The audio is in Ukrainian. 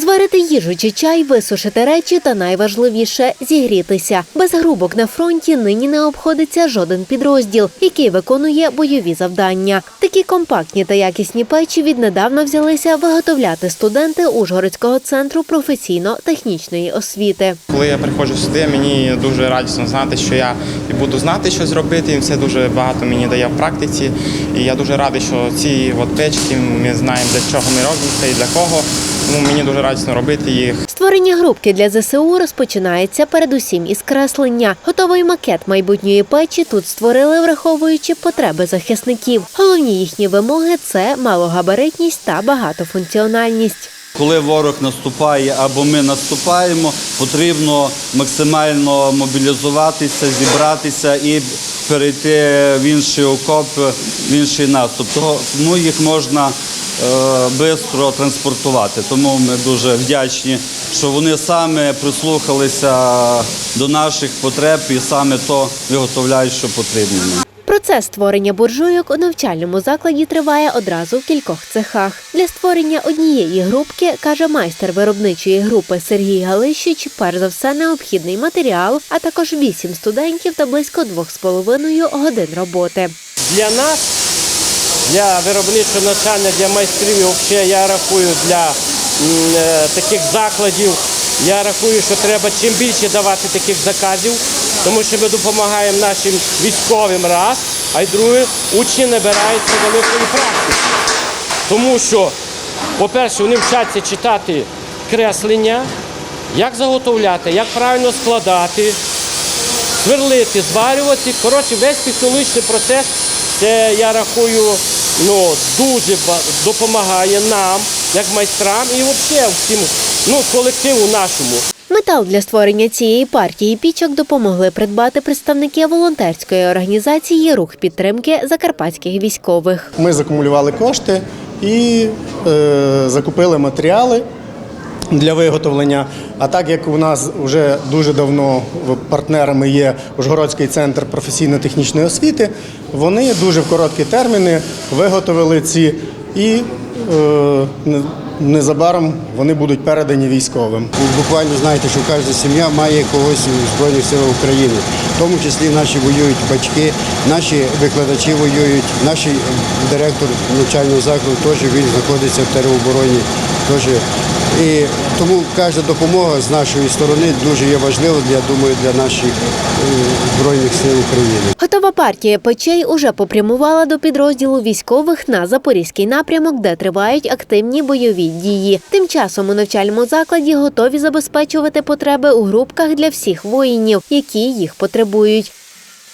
Зварити їжу чи чай, висушити речі та найважливіше зігрітися. Без грубок на фронті нині не обходиться жоден підрозділ, який виконує бойові завдання. Такі компактні та якісні печі віднедавна взялися виготовляти студенти Ужгородського центру професійно-технічної освіти. Коли я приходжу сюди, мені дуже радісно знати, що я буду знати, що зробити. І це дуже багато мені дає в практиці. І я дуже радий, що ці от печки ми знаємо, для чого ми робимо це і для кого. Тому мені дуже радісно робити їх. Створення групки для ЗСУ розпочинається передусім із креслення. Готовий макет майбутньої печі тут створили, враховуючи потреби захисників. Головні їхні вимоги це малогабаритність та багатофункціональність. Коли ворог наступає або ми наступаємо, потрібно максимально мобілізуватися, зібратися і перейти в інший окоп, в інший наступ. Тому їх можна швидко транспортувати. Тому ми дуже вдячні, що вони саме прислухалися до наших потреб і саме то виготовляють, що потрібно. Процес створення буржуйок у навчальному закладі триває одразу в кількох цехах. Для створення однієї групки, каже майстер виробничої групи Сергій Галищич, перш за все необхідний матеріал, а також вісім студентів та близько двох з половиною годин роботи. Для нас, для виробничого навчання, для майстрів, взагалі я рахую для е, таких закладів, я рахую, що треба чим більше давати таких заказів, тому що ми допомагаємо нашим військовим раз, а й друге, учні набираються великої практики. Тому що, по-перше, вони вчаться читати креслення, як заготовляти, як правильно складати, сверлити, зварювати. Коротше, весь технологічний процес, це я рахую, ну, дуже допомагає нам, як майстрам, і взагалі всім ну, колективу нашому. Метал для створення цієї партії пічок допомогли придбати представники волонтерської організації Рух підтримки закарпатських військових. Ми закумулювали кошти і е, закупили матеріали для виготовлення. А так як у нас вже дуже давно партнерами є Ужгородський центр професійно-технічної освіти, вони дуже в короткі терміни виготовили ці і е, незабаром вони будуть передані військовим. Буквально знаєте, що кожна сім'я має когось у Збройних силах України. В тому числі наші воюють батьки, наші викладачі воюють, наш директор навчального закладу теж він знаходиться в теробороні. Теж. І тому кожна допомога з нашої сторони дуже є важлива, я думаю, для наших е, Збройних сил України. Готова партія печей уже попрямувала до підрозділу військових на запорізький напрямок, де тривають активні бойові дії. Тим часом у навчальному закладі готові забезпечувати потреби у групках для всіх воїнів, які їх потребують.